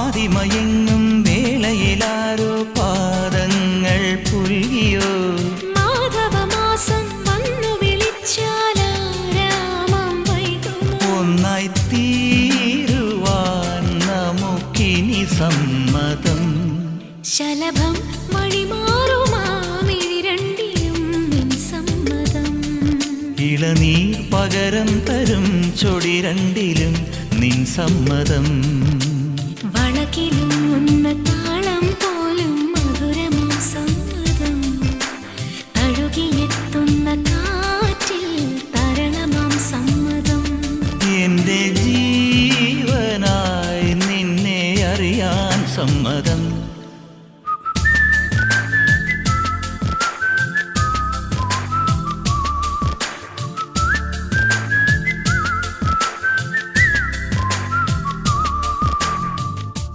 പാതിമയങ്ങും വേളയിലാരോ പാദങ്ങൾ പുൽകിയോ? മാധവമാസം വന്നു വിളിച്ചാലാരാമം വൈകുമോ ഒന്നായി തീരുവാൻ നമുക്കിനി സമ്മതം. ശലഭം ഇളനീർ പകരം തരും ചൊടി രണ്ടിലും നിൻ സമ്മതം. തഴുകിയെത്തുന്ന കാറ്റിൽ തരണമാം സമ്മതം. എന്റെ ജീവനായി നിന്നെ അറിയാൻ സമ്മതം.